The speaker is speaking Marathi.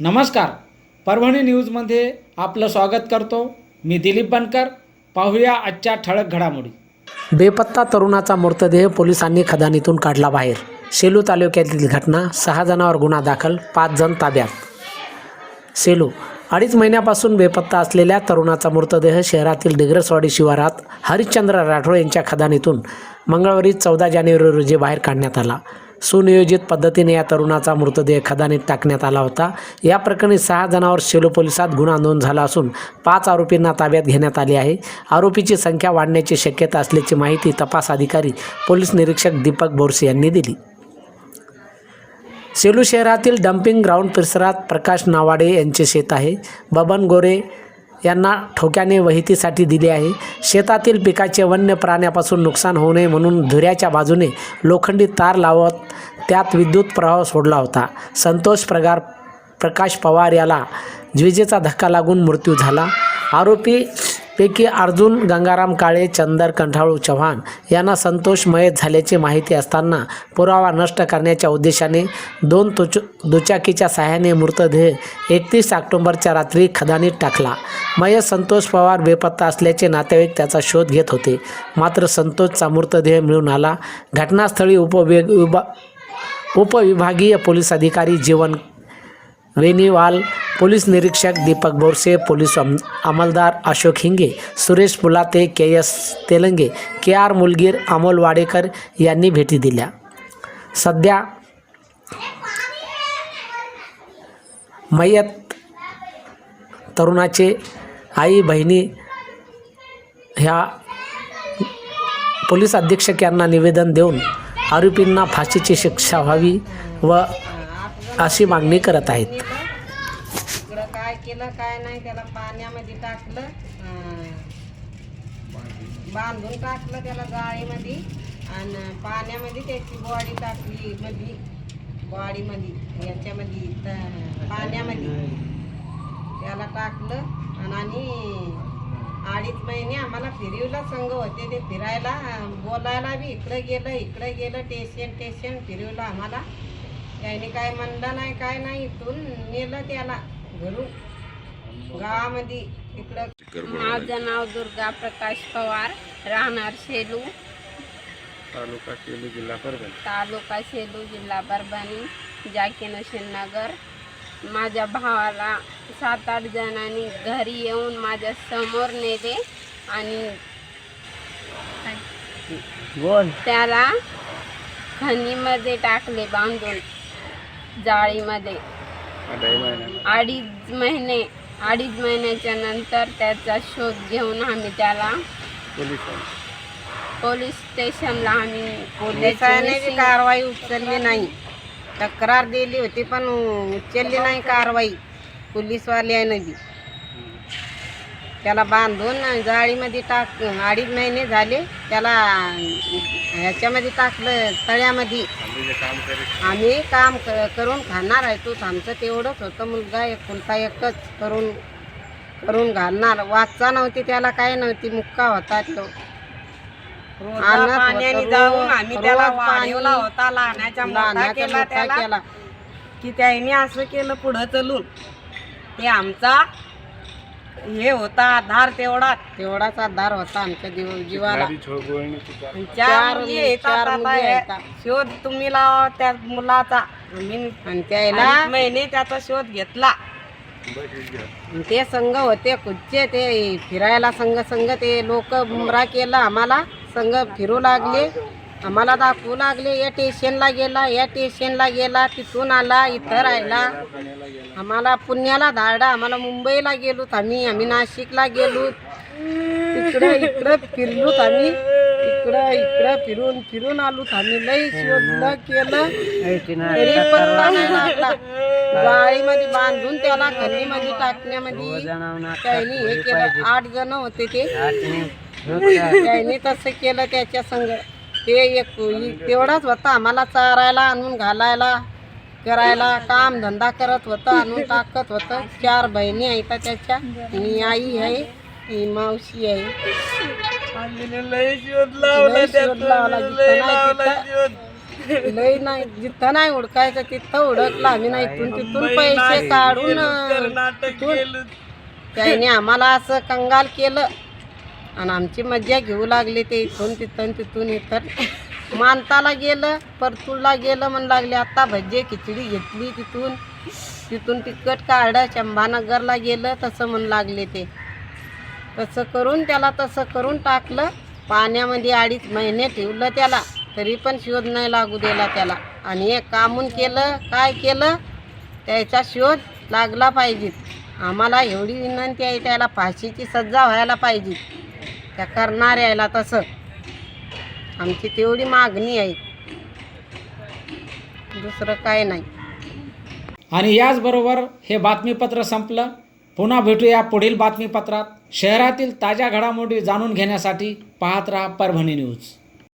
नमस्कार. परभणी न्यूजमध्ये आपलं स्वागत करतो. मी दिलीप बनकर. पाहूया आजच्या ठळक घडामोडी. बेपत्ता तरुणाचा मृतदेह पोलिसांनी खदानीतून काढला बाहेर. सेलू तालुक्यातील घटना सहा जणांवर गुन्हा दाखल पाच जण ताब्यात. सेलू अडीच महिन्यापासून बेपत्ता असलेल्या तरुणाचा मृतदेह शहरातील डिग्रसवाडी शिवारात हरिश्चंद्र राठोड यांच्या खदानीतून मंगळवारी चौदा जानेवारी रोजी बाहेर काढण्यात आला. सुनियोजित पद्धतीने या तरुणाचा मृतदेह खदानीत टाकण्यात आला होता. या प्रकरणी सहा जणांवर सेलू पोलिसात गुन्हा नोंद झाला असून पाच आरोपींना ताब्यात घेण्यात आले आहे. आरोपीची संख्या वाढण्याची शक्यता असल्याची माहिती तपास अधिकारी पोलीस निरीक्षक दीपक बोरसे यांनी दिली. सेलू शहरातील डम्पिंग ग्राउंड परिसरात प्रकाश नावाडे यांचे शेत आहे. बबन गोरे यांना ठोक्याने वहितीसाठी दिले आहे. शेतातील पिकाचे वन्य प्राण्यापासून नुकसान होऊ नये म्हणून धुऱ्याच्या बाजूने लोखंडी तार लावत त्यात विद्युत प्रवाह सोडला होता. संतोष प्रगार प्रकाश पवार याला विजेचा धक्का लागून मृत्यू झाला. आरोपी पैकी अर्जुन गंगाराम काळे चंदर कंठाळू चव्हाण यांना संतोष मयत झाल्याची माहिती असताना पुरावा नष्ट करण्याच्या उद्देशाने दोन तुच दुचाकीच्या सहाय्याने मृतदेह एकतीस ऑक्टोंबरच्या रात्री खदानीत टाकला. मयत संतोष पवार बेपत्ता असल्याचे नातेवाईक त्याचा शोध घेत होते. मात्र संतोषचा मृतदेह मिळून आला. घटनास्थळी उपविभाग विभा उपविभागीय पोलीस अधिकारी जीवन वेनिवाल पोलीस निरीक्षक दीपक बोरसे पोलीस अम अंमलदार Ashok Hinge Suresh Pulate K S Telange K R Mulgir Amol Wadekar यांनी भेटी दिल्या सध्या मयत तरुणाचे आई बहिणी ह्या पोलीस अधीक्षक यांना निवेदन देऊन आरोपींना फाशीची शिक्षा व्हावी व अशी मागणी करत आहेत. इकडं काय केलं काय नाही त्याला पाण्यामध्ये टाकलं. अं, बांधून टाकलं त्याला जाळीमध्ये. आणि पाण्यामध्ये त्याची बॉडी टाकली मध्ये बॉडीमध्ये याच्यामध्ये त- पाण्यामध्ये. त्याला टाकलं आणि- आणि अडीच महिने आम्हाला फिरवला संघ होते ते फिरायला. बोलायला बी इकडं गेलं इकडं गेलं टेशन टेशन फिरवलं आम्हाला. त्याने काय म्हणलं नाही काय नाही इथून नेलं त्याला घरून. गावामध्ये इकडं माझं नाव दुर्गा प्रकाश पवार राहणार सेलू. तालुका सेलू जिल्हा परभणी. तालुका सेलू जिल्हा परभणी जाकीन नगर. माझ्या भावाला सात आठ जणांनी घरी येऊन माझ्यासमोर नेले आणि त्याला खणीमध्ये टाकले बांधून. जाळीमध्ये. अडीच महिने अडीच महिन्याच्या नंतर त्याचा शोध घेऊन आम्ही त्याला पोलीस स्टेशनला आम्ही पोलिसांनी बी कारवाई उचलली नाही. तक्रार दिली होती पण उचलली नाही कारवाई. पोलीसवाल्यानं बी त्याला बांधून जाळीमध्ये टाक अडीच महिने झाले. त्याला ह्याच्यामध्ये टाकलं तळ्यामध्ये. आम्ही काम क- करून खाणार आहे तूच. आमचं तेवढंच होतं. मुलगा एक कोणता एकच करून करून घालणार. वाचा नव्हती त्याला काय नव्हती. मुक्का होता तो. पाण्याने जाऊन आम्ही त्याला रोज पाणी- वाढवला होता. लहानाच्या मोठा लहानाचा केला त्याला की त्याने असं केलं पुढं चलून. ते आमचा हे होता आधार तेवढा. तेवढाच आधार होता आमच्या जीव जीवाला. चार चार मुली मुली- येतात चार आता मुली हे. येतात. शोध तुम्ही लावा त्या मुलाचा. आम्ही आणि त्याला अडीच महिने त्याचा शोध घेतला. ते संघ होते कुच्चे ते फिरायला संघ संघ ते लोक बुमरा केलं आम्हाला संघ फिरू लागले. आम्हाला दाखवू लागले या स्टेशनला गेला या स्टेशनला गेला तिथून आला इथं राहिला. आम्हाला पुण्याला धाडा आम्हाला मुंबईला गेलो आम्ही आम्ही नाशिकला गेलो तिकडं इकडं फिरलोत आम्ही. इकडं इकडं फिरून फिरून आलो आम्ही. लई शोधलं केलं. तरी पत्ता नाही लागला. जाळीमध्ये बांधून त्याला खल्लीमध्ये टाकण्यामध्ये. त्यांनी हे केलं. आठ जण होते ते. त्यांनी तसं केलं त्याच्या संग. ते एक तेवढाच होता. आम्हाला चारायला आणून घालायला करायला काम धंदा करत होतं आणून टाकत होतं. चार बहिणी आहेत त्याच्या. ही आई आहे ही मावशी आहे. लय जिथं नाही जिथं नाही उडकायचं तिथं उडकलं आम्ही नाही. इथून तिथून पैसे काढून त्याने आम्हाला असं कंगाल केलं. आणि आमची मज्जा घेऊ लागली ते इथून तिथून तिथून इथं मानताला गेलं परतूरला गेलं म्हणू लागले आता भज्जे खिचडी घेतली तिथून. तिथून तिकट काढलं शंभानगरला गेलं तसं म्हणू लागले ते. तसं करून त्याला तसं करून टाकलं. पाण्यामध्ये अडीच महिने ठेवलं त्याला तरी पण शोध नाही लागू दिला त्याला. आणि हे कामून केलं काय केलं? त्याचा शोध लागला पाहिजे. आम्हाला एवढी विनंती आहे त्याला फाशीची सज्जा व्हायला पाहिजे. त्या करणाऱ्याला तसं. आमची तेवढी मागणी आहे. दुसरं काय नाही. आणि याचबरोबर हे बातमीपत्र संपलं. पुन्हा भेटूया पुढील बातमीपत्रात. शहरातील ताज्या घडामोडी जाणून घेण्यासाठी पाहत राहा परभणी न्यूज.